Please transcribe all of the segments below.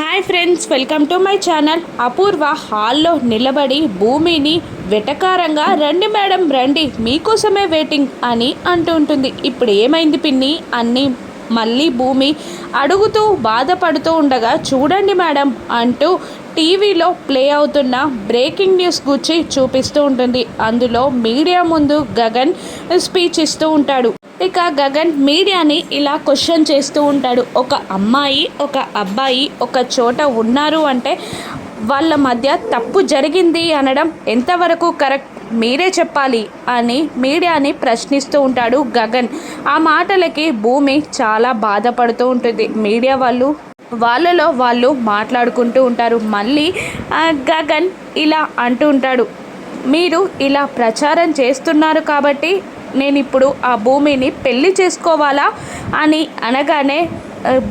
Hi friends welcome to my channel Apurva హాల్లో నిలబడి భూమిని వెటకారంగా రండి మేడం రండి మీకోసమే వెయిటింగ్ అని అంటూ ఉంటుంది. ఇప్పుడు ఏమైంది పిన్ని? అన్నీ మళ్ళీ భూమి అడుగుతూ బాధపడుతూ ఉండగా చూడండి మేడం అంటూ టీవీలో ప్లే అవుతున్న బ్రేకింగ్ న్యూస్ గురించి చూపిస్తూ ఉంటుంది. అందులో మీడియా ముందు గగన్ స్పీచ్ ఇస్తూ ఉంటాడు. ఇక గగన్ మీడియాని ఇలా క్వశ్చన్ చేస్తూ ఉంటాడు. ఒక అమ్మాయి ఒక అబ్బాయి ఒక చోట ఉన్నారు అంటే వాళ్ళ మధ్య తప్పు జరిగింది అనడం ఎంతవరకు కరెక్ట్? మీరే చెప్పాలి అని మీడియాని ప్రశ్నిస్తూ ఉంటాడు గగన్. ఆ మాటలకి భూమి చాలా బాధపడుతూ ఉంటుంది. మీడియా వాళ్ళు వాళ్ళలో వాళ్ళు మాట్లాడుకుంటూ ఉంటారు. మళ్ళీ గగన్ ఇలా అంటూ ఉంటాడు. మీరు ఇలా ప్రచారం చేస్తున్నారు కాబట్టి నేను ఇప్పుడు ఆ భూమిని పెళ్ళి చేసుకోవాలా అని అనగానే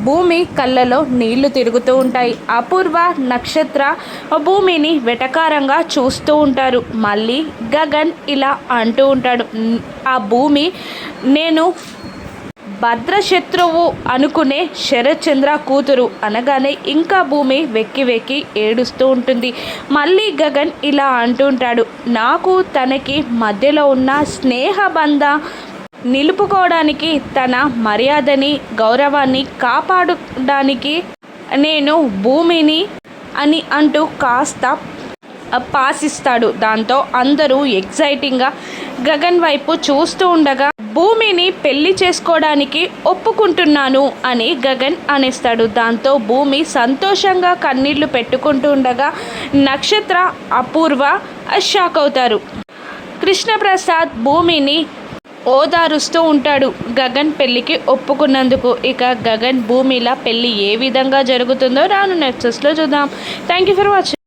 భూమి కళ్ళలో నీళ్ళు తిరుగుతూ ఉంటాయి. అపూర్వ నక్షత్ర భూమిని వెటకారంగా చూస్తూ ఉంటారు. మళ్ళీ గగన్ ఇలా అంటూ ఉంటాడు. ఆ భూమి నేను భద్రశత్రువు అనుకునే శరత్చంద్ర కూతురు అనగానే ఇంకా భూమి వెక్కి వెక్కి ఏడుస్తూ ఉంటుంది. మళ్ళీ గగన్ ఇలా అంటుంటాడు నాకు తనకి మధ్యలో ఉన్న స్నేహబంధ నిలుపుకోవడానికి తన మర్యాదని గౌరవాన్ని కాపాడడానికి నేను భూమిని అని అంటూ కాస్త పాసిస్తాడు. దాంతో అందరూ ఎగ్జైటింగ్గా గగన్ వైపు చూస్తూ ఉండగా భూమిని పెళ్ళి చేసుకోవడానికి ఒప్పుకుంటున్నాను అని గగన్ అనేస్తాడు. దాంతో భూమి సంతోషంగా కన్నీళ్ళు పెట్టుకుంటూ ఉండగా నక్షత్ర అపూర్వ షాక్ అవుతారు. కృష్ణప్రసాద్ భూమిని ఓదారుస్తూ ఉంటాడు. గగన్ పెళ్ళికి ఒప్పుకున్నందుకు ఇక గగన్ భూమిలా పెళ్ళి ఏ విధంగా జరుగుతుందో రాను నెక్సెస్లో చూద్దాం. Thank you for watching